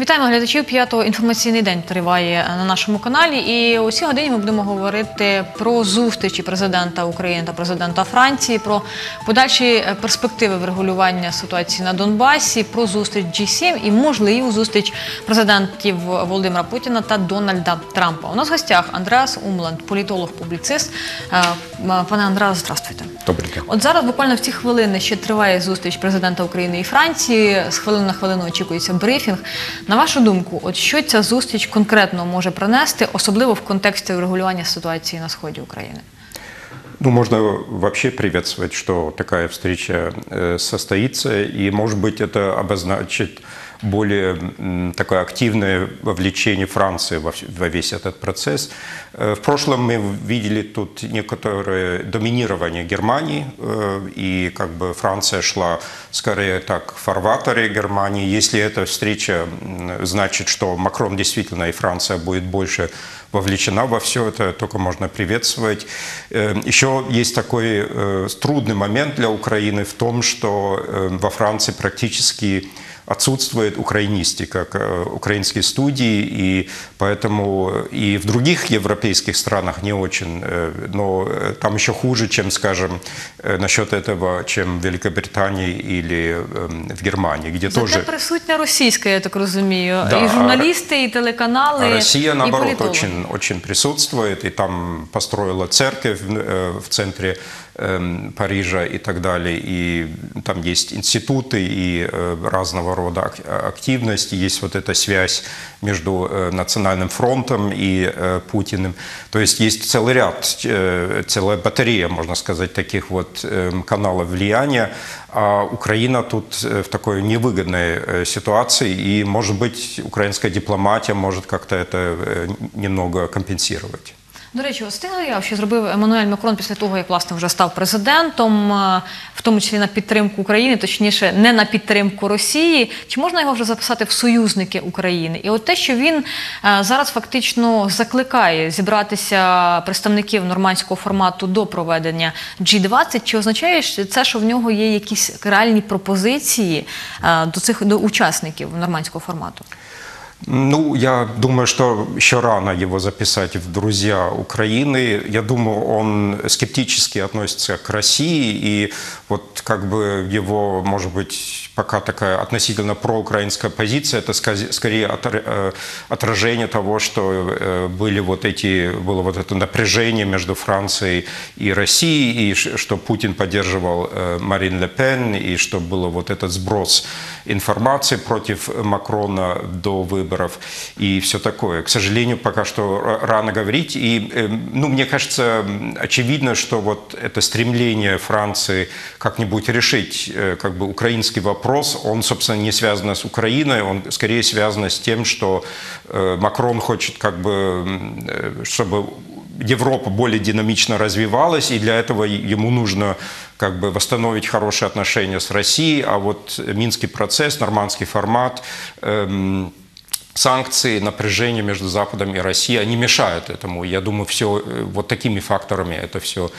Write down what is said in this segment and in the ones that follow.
Вітаємо глядачів. П'ятого інформаційний день триває на нашому каналі. І у цій годині ми будемо говорити про зустрічі президента України та президента Франції, про подальші е, перспективи врегулювання ситуації на Донбасі, про зустріч G7 і можливу зустріч президентів Володимира Путіна та Дональда Трампа. У нас в гостях Андреас Умланд, політолог, публіцист. Е, Пане Андреас, здравствуйте. Добрий день. От зараз буквально в ці хвилини ще триває зустріч президента України і Франції. З хвилини на хвилину очікується брифінг. На вашу думку, от що ця зустріч конкретно може принести, особливо в контексті врегулювання ситуації на сході України? Ну, можно вообще приветствовать, что такая встреча э, состоится, и, может быть, это обозначит более такое активное вовлечение Франции во, весь этот процесс. Э, В прошлом мы видели тут некоторое доминирование Германии, э, и как бы Франция шла скорее так в фарватере Германии. Если эта встреча значит, что Макрон действительно и Франция будет больше вовлечена во все это, только можно приветствовать. Э, Еще есть такой трудный момент для Украины в том, что во Франции практически отсутствует украинистика, к- э, украинские студии, и поэтому и в других европейских странах не очень, э, но э, там еще хуже, чем, скажем, э, насчет этого, чем в Великобритании или э, в Германии, где Зате тоже... присутня російська, я так розумію, Да, і а журналісти, і телеканали, А Россия, і наоборот, політологи. очень, очень присутствует, и там построила церковь э, в центре эм, Парижа и так далее, и там есть институты и э, разного рода ак- активности, есть вот эта связь между э, Национальным фронтом и э, Путиным. То есть есть целый ряд, целая батарея, можно сказать, таких вот эм, каналов влияния, а Украина тут в такой невыгодной ситуации, и, может быть, украинская дипломатия может как-то это немного компенсировать. До речі, встигли я, що зробив Еммануель Макрон після того, як власне вже став президентом, е, в тому числі на підтримку України, точніше, не на підтримку Росії. Чи можна його вже записати в союзники України? І от те, що він е, зараз фактично закликає зібратися представників нормандського формату до проведення G20, чи означає це, що в нього є якісь реальні пропозиції е, до цих до учасників нормандського формату? Ну, я думаю, что еще рано его записать в друзья Украины. Я думаю, он скептически относится к России, и вот как бы его, может быть, пока такая относительно проукраинская позиция, это скорее э, отражение того, что э, были вот эти, было вот это напряжение между Францией и Россией, и что Путин поддерживал э, Марин Ле Пен, и что было вот этот сброс информации против Макрона до выборов и все такое. К сожалению, пока что ра- рано говорить. И, э, ну, мне кажется, очевидно, что вот это стремление Франции как-нибудь решить э, как бы украинский вопрос, он, собственно, не связан с Украиной, он скорее связан с тем, что э, Макрон хочет как бы, э, чтобы Европа более динамично развивалась, и для этого ему нужно как бы восстановить хорошие отношения с Россией, а вот Минский процесс, нормандский формат, эм, санкции, напряжение между Западом и Россией, они мешают этому. Я думаю, все вот такими факторами это все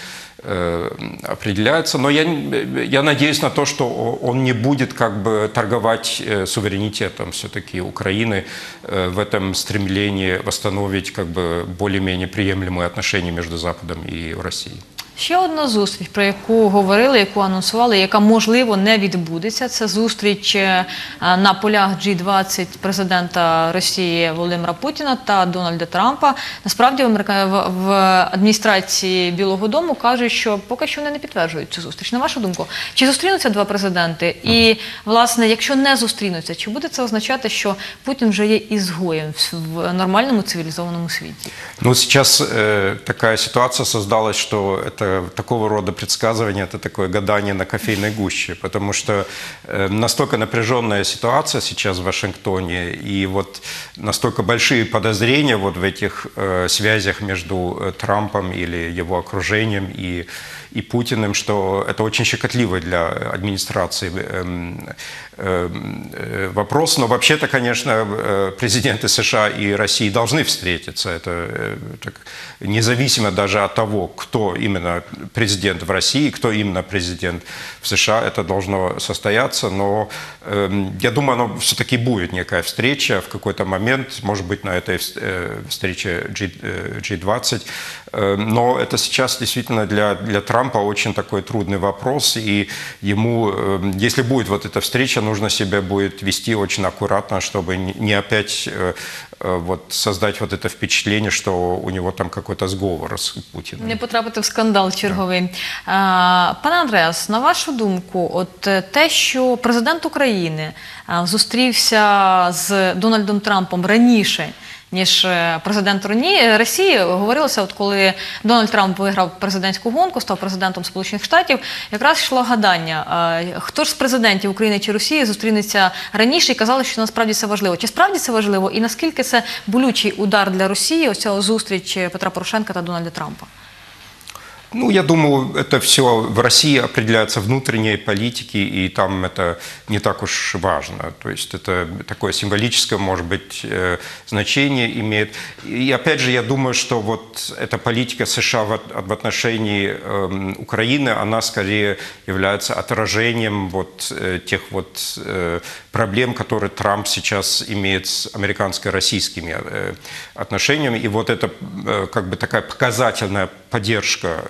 определяется. Но я, я надеюсь на то, что он не будет как бы торговать э, суверенитетом все-таки Украины э, в этом стремлении восстановить как бы более-менее приемлемые отношения между Западом и Россией. Ще одна зустріч, про яку говорили, яку анонсували, яка можливо не відбудеться. Це зустріч е, на полях G20 президента Росії Володимира Путіна та Дональда Трампа. Насправді в, адміністрації Білого Дому кажуть, що поки що вони не підтверджують цю зустріч. На вашу думку, чи зустрінуться два президенти? І власне, якщо не зустрінуться, чи буде це означати, що Путін вже є ізгоєм в- нормальному цивілізованому світі? Ну, сейчас э, такая ситуация создалась, что это такого рода предсказывание, это такое гадание на кофейной гуще, потому что э, настолько напряженная ситуация сейчас в Вашингтоне, и вот настолько большие подозрения вот в этих э, связях между э, Трампом или его окружением и, и Путиным, что это очень щекотливый для администрации эм, эм, э, вопрос. Но вообще-то, конечно, э, президенты США и России должны встретиться. Это э, так, независимо даже от того, кто именно президент в России, кто именно президент в США, это должно состояться, но э, я думаю, оно все-таки будет некая встреча в какой-то момент, может быть, на этой встрече G, э, G20, э, но это сейчас действительно для, для Трампа очень такой трудный вопрос, и ему, э, если будет вот эта встреча, нужно себя будет вести очень аккуратно, чтобы не, не опять э, э, вот создать вот это впечатление, что у него там какой-то сговор с Путиным. Не потрапити в скандал черговий. А, Пане Андреас, на вашу думку, от е, те, що президент України а, зустрівся з Дональдом Трампом раніше. Ніж е, президент Роні- Росії говорилося, от коли Дональд Трамп виграв президентську гонку, став президентом Сполучених Штатів, якраз йшло гадання, хто ж з президентів України чи Росії зустрінеться раніше і казали, що насправді це важливо. Чи справді це важливо, і наскільки це болючий удар для Росії, ось цього зустріч Петра Порошенка та Дональда Трампа? Ну, я думаю, это все в России определяется внутренней политики, и там это не так уж важно. То есть это такое символическое, может быть, э, значение имеет. И опять же, я думаю, что вот эта политика США в в отношении эм, Украины, она скорее является отражением вот э, тех вот э, проблем, которые Трамп сейчас имеет с американско-российскими отношениями. И вот это как бы такая показательная поддержка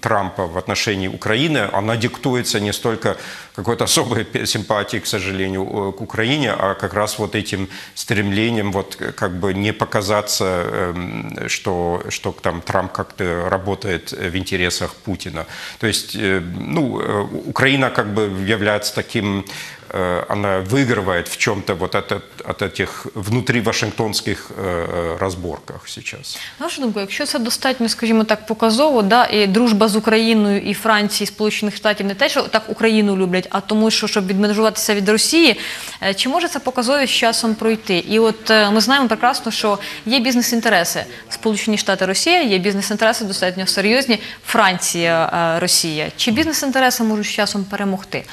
Трампа в отношении Украины, она диктуется не столько какой-то особой симпатией, к сожалению, э, к Украине, а как раз вот этим стремлением вот э, как бы не показаться, эм, что, что там Трамп как-то работает в интересах Путина. То есть, э, ну, э, Украина как бы является таким э, она выигрывает в чем-то вот от, от этих внутри вашингтонских э, разборках сейчас. На вашу думку, якщо це достатньо, скажімо так, показово, да, і дружба з Україною і Франції, Сполучених Штатів не те, що так Україну люблять, а тому, що щоб відмежуватися від Росії, е, чи може це показовість з часом пройти? І от е, ми знаємо прекрасно, що є бізнес-інтереси Сполучені Штати Росія, є бізнес-інтереси достатньо серйозні Франція, е, Росія. Чи бізнес-інтереси можуть з часом перемогти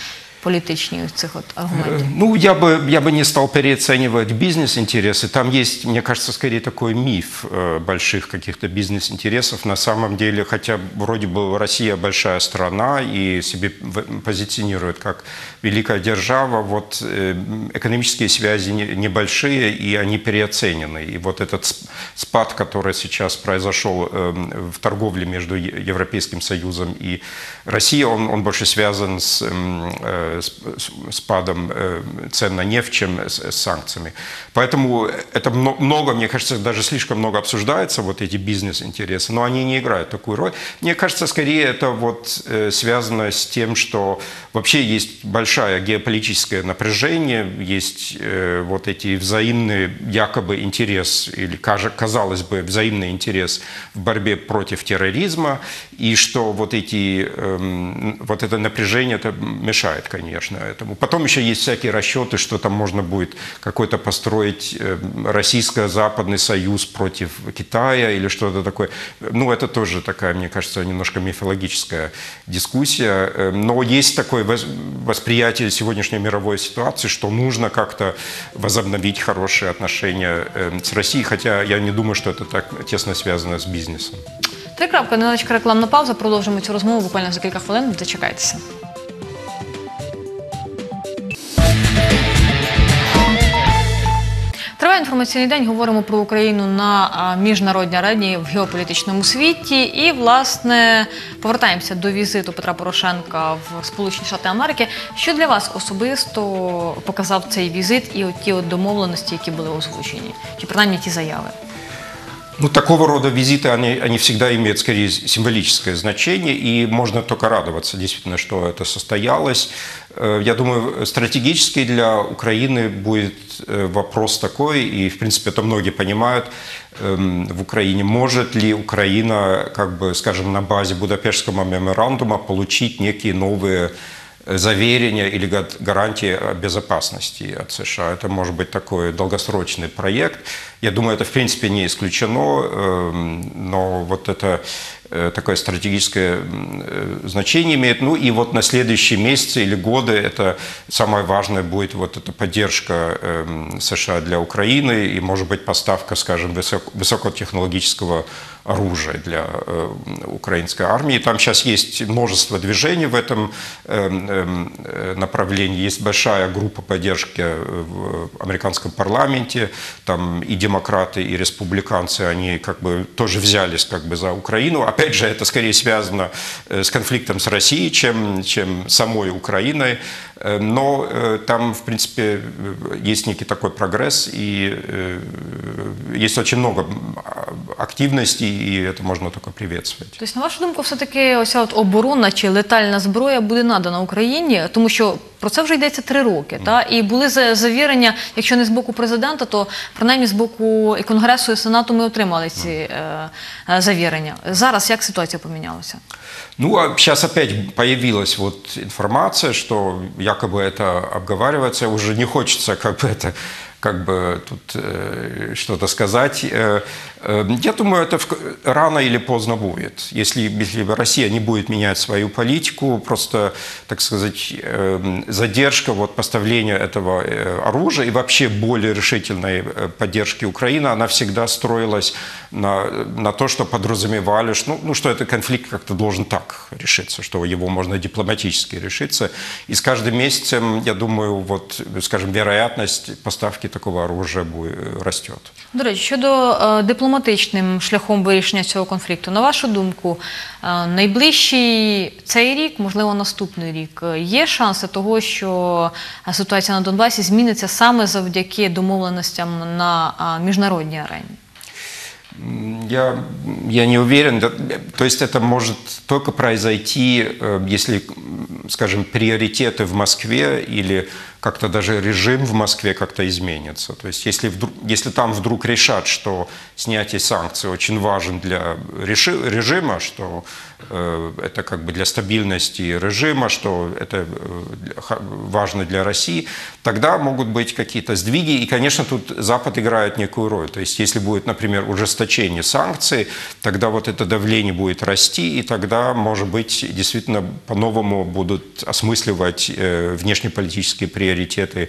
політичні ось цих от аргументів? Ну, я бы, я бы не стал переоценивать бизнес-интересы. Там есть, мне кажется, скорее такой миф э, больших каких-то бизнес-интересов. На самом деле, хотя вроде бы Россия большая страна и себе в- позиционирует как великая держава, вот э, экономические связи не- небольшие, и они переоценены. И вот этот сп- спад, который сейчас произошел э, в торговле между Е- Европейским Союзом и Россией, он, он больше связан с м, э, с- с- спадом э, цен на нефть, чем с, санкциями. Поэтому это мно- много, мне кажется, даже слишком много обсуждается, вот эти бизнес-интересы, но они не играют такую роль. Мне кажется, скорее это вот э, связано с тем, что вообще есть большое геополитическое напряжение, есть э, вот эти взаимные якобы интерес, или казалось бы взаимный интерес в борьбе против терроризма, и что вот эти, эм, вот это напряжение это мешает, конечно, этому. Потом еще есть всякие расчеты, что там можно будет какой-то построить эм, российско-западный союз против Китая или что-то такое. Ну, это тоже такая, мне кажется, немножко мифологическая дискуссия. Э, Но есть такое восприятие сегодняшней мировой ситуации, что нужно как-то возобновить хорошие отношения э, с Россией, хотя я не думаю, что это так тесно связано с бизнесом. Три крапки, невеличка рекламна пауза. Продовжимо цю розмову буквально за кілька хвилин. Дочекайтеся. Триває інформаційний день. Говоримо про Україну на міжнародній арені в геополітичному світі. І, власне, повертаємося до візиту Петра Порошенка в Сполучені Штати Америки. Що для вас особисто показав цей візит і от ті от домовленості, які були озвучені, чи принаймні ті заяви? Ну, такого рода визиты, они, они всегда имеют скорее символическое значение, и можно только радоваться действительно, что это состоялось. Э, Я думаю, стратегически для Украины будет э, вопрос такой, и, в принципе, это многие понимают эм, в Украине, может ли Украина, как бы, скажем, на базе Будапештского меморандума получить некие новые э, заверения или га- гарантии безопасности от США. Это может быть такой долгосрочный проект. Я думаю, это в принципе не исключено, эм, но вот это такое стратегическое э, значение имеет. Ну и вот на следующие месяцы или годы это самое важное будет вот эта поддержка эм, США для Украины и, может быть, поставка, скажем, высок- высокотехнологического оружие для э, украинской армии. Там сейчас есть множество движений в этом э, направлении. Есть большая группа поддержки в американском парламенте. Там и демократы, и республиканцы, они как бы тоже взялись как бы за Украину. Опять же, это скорее связано с конфликтом с Россией, чем, чем самой Украиной. Но там, в принципе, есть некий такой прогресс, и есть очень много активности, і це можна тільки приветствувати. Тобто, на вашу думку, все-таки оця от оборона чи летальна зброя буде надана Україні, тому що про це вже йдеться три роки. Та? І були завірення, якщо не з боку президента, то принаймні з боку і Конгресу і Сенату ми отримали ці е, завірення. Зараз як ситуація помінялася? Ну, а сейчас опять появилась вот информация, что якобы это обговаривается, уже не хочется как бы это как бы тут э, что-то сказать. Э, э, я думаю, это в, рано или поздно будет. Если, если Россия не будет менять свою политику, просто, так сказать, э, задержка вот поставления этого э, оружия и вообще более решительной э, поддержки Украины, она всегда строилась на, на то, что подразумевали, что, ну, ну, что этот конфликт как-то должен так решиться, что его можно дипломатически решиться. И с каждым месяцем, я думаю, вот, скажем, вероятность поставки такого оружия росте. До речі, щодо е, дипломатичним шляхом вирішення цього конфлікту, на вашу думку, е, найближчий цей рік, можливо, наступний рік, е, є шанси того, що ситуація на Донбасі зміниться саме завдяки домовленостям на міжнародній арені? Я, я не уверен. То есть это может только произойти, если, скажем, приоритеты в Москве или как-то даже режим в Москве как-то изменится. То есть если, вдруг, если там вдруг решат, что снятие санкций очень важен для режима, что э, это как бы для стабильности режима, что это э, важно для России, тогда могут быть какие-то сдвиги. И, конечно, тут Запад играет некую роль. То есть если будет, например, ужесточение санкций, тогда вот это давление будет расти, и тогда, может быть, действительно по-новому будут осмысливать э, внешнеполитические приоритеты пріоритети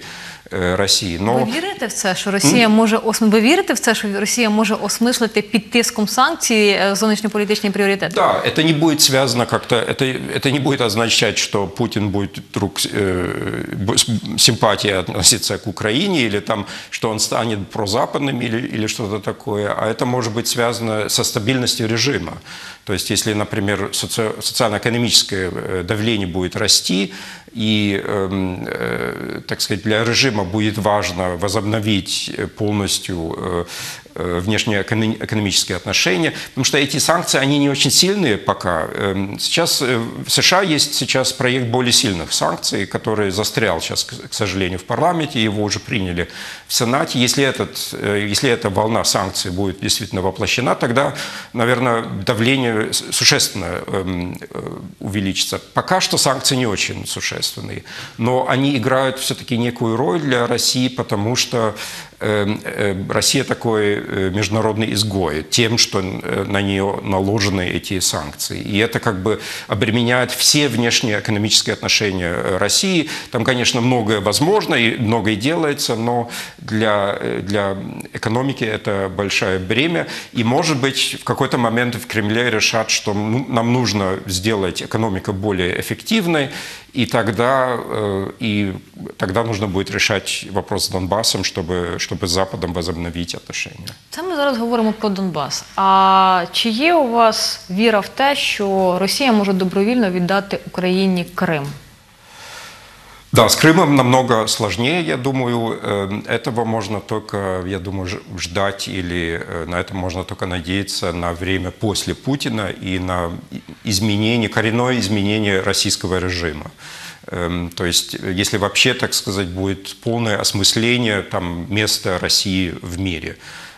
Росії. Но... Ви вірите в це, що Росія може ви вірите в це, що Росія може осмислити під тиском санкцій зовнішньополітичні пріоритети? Да, это не будет связано как-то, это, это не будет означать, что Путин будет вдруг э, симпатия относиться к Украине или там, что он станет прозападным или, или что-то такое, а это может быть связано со стабильностью режима. То есть, если, например, соци социально-экономическое давление будет расти, и, эм, э, так сказать, для режима будет важно возобновить полностью э, Э, внешнеэкономические отношения, потому что эти санкции, они не очень сильные пока. Эм, сейчас э, в США есть сейчас проект более сильных санкций, который застрял сейчас, к сожалению, в парламенте, его уже приняли в Сенате. Если, этот, э, если эта волна санкций будет действительно воплощена, тогда, наверное, давление существенно эм, увеличится. Пока что санкции не очень существенные, но они играют все-таки некую роль для России, потому что Россия такой Э, международный изгой тем, что э, на нее наложены эти санкции. И это как бы обременяет все внешние экономические отношения э, России. Там, конечно, многое возможно и многое делается, но для, для экономики это большое бремя. И, может быть, в какой-то момент в Кремле решат, что ну, нам нужно сделать экономику более эффективной, и тогда, и тогда нужно будет решать вопрос с Донбассом, чтобы, чтобы с Западом возобновить отношения. Це ми зараз говоримо про Донбас. А чи є у вас віра в те, що Росія може добровільно віддати Україні Крим? Да, с Крымом намного сложнее, я думаю. Этого можно только, я думаю, ждать или э, на это можно только надеяться на время после Путина и на изменение, коренное изменение российского режима. То есть, если вообще, так сказать, будет полное осмысление там, места России в мире – Эм,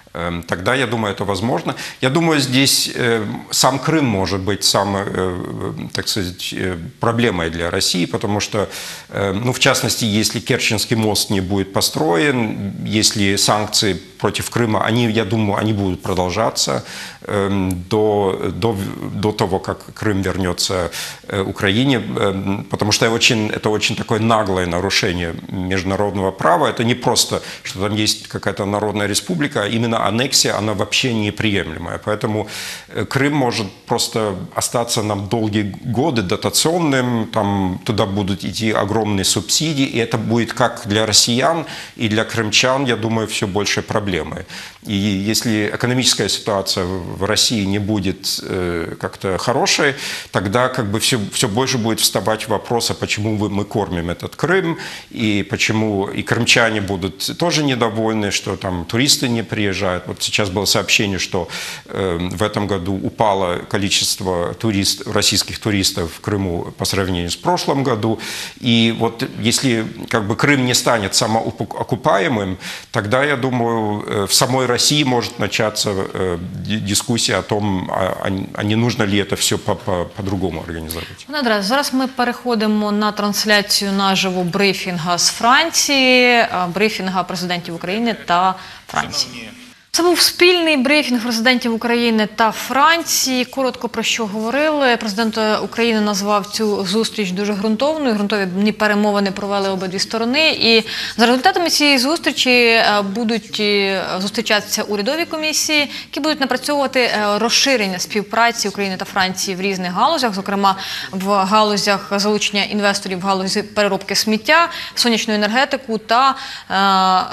тогда, я думаю, это возможно. Я думаю, здесь э, сам Крым может быть самой, э, так сказать, э, проблемой для России, потому что, ну, в частности, если Керченский мост не будет построен, если санкции против Крыма, они, я думаю, они будут продолжаться эм, до, до, до того, как Крым вернется Украине, эм, потому что очень, это очень такое наглое нарушение международного права. Это не просто, что там есть какая-то народная республика, а именно аннексия, она вообще неприемлемая. Поэтому э, Крым может просто остаться нам долгие годы дотационным, там туда будут идти огромные субсидии, и это будет как для россиян и для крымчан, я думаю, все больше проблемы. И если экономическая ситуация в России не будет э, как-то хорошей, тогда как бы все, все больше будет вставать вопрос, а почему мы кормим этот Крым, и почему и крымчане будут тоже недовольны, что там туристы не приезжают. Вот сейчас было сообщение, что э, в этом году упало количество турист, российских туристов в Крыму по сравнению с прошлым году. И вот если как бы Крым не станет самоокупаемым, тогда, я думаю, э, в самой России может начаться э, ди- дискуссия о том, а, не нужно ли это все по- по- по-другому организовать. Пане Андре, зараз ми переходимо на трансляцію наживо брифінга з Франції, брифінга президентів України та Франції. Це був спільний брифінг президентів України та Франції. Коротко про що говорили. Президент України назвав цю зустріч дуже ґрунтовною. Ґрунтовні перемовини провели обидві сторони. І за результатами цієї зустрічі е, будуть е, зустрічатися урядові комісії, які будуть напрацьовувати е, розширення співпраці України та Франції в різних галузях, зокрема в галузях залучення інвесторів в галузі переробки сміття, сонячну енергетику та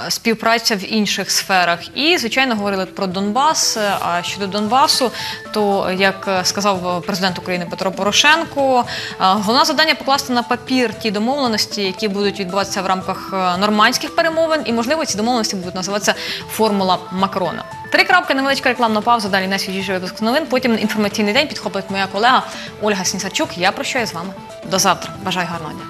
співпраця в інших сферах. І звичайно говорили про Донбас. Е, А щодо Донбасу, то як е, сказав президент України Петро Порошенко, е, головне завдання покласти на папір ті домовленості, які будуть відбуватися в рамках е, нормандських перемовин, і можливо ці домовленості будуть називатися формула Макрона. Три крапки, невеличка рекламна пауза. Далі найсвіжіший випуск новин. Потім інформаційний день підхопить моя колега Ольга Снісарчук. Я прощаюсь з вами. До завтра. Бажаю гарного дня.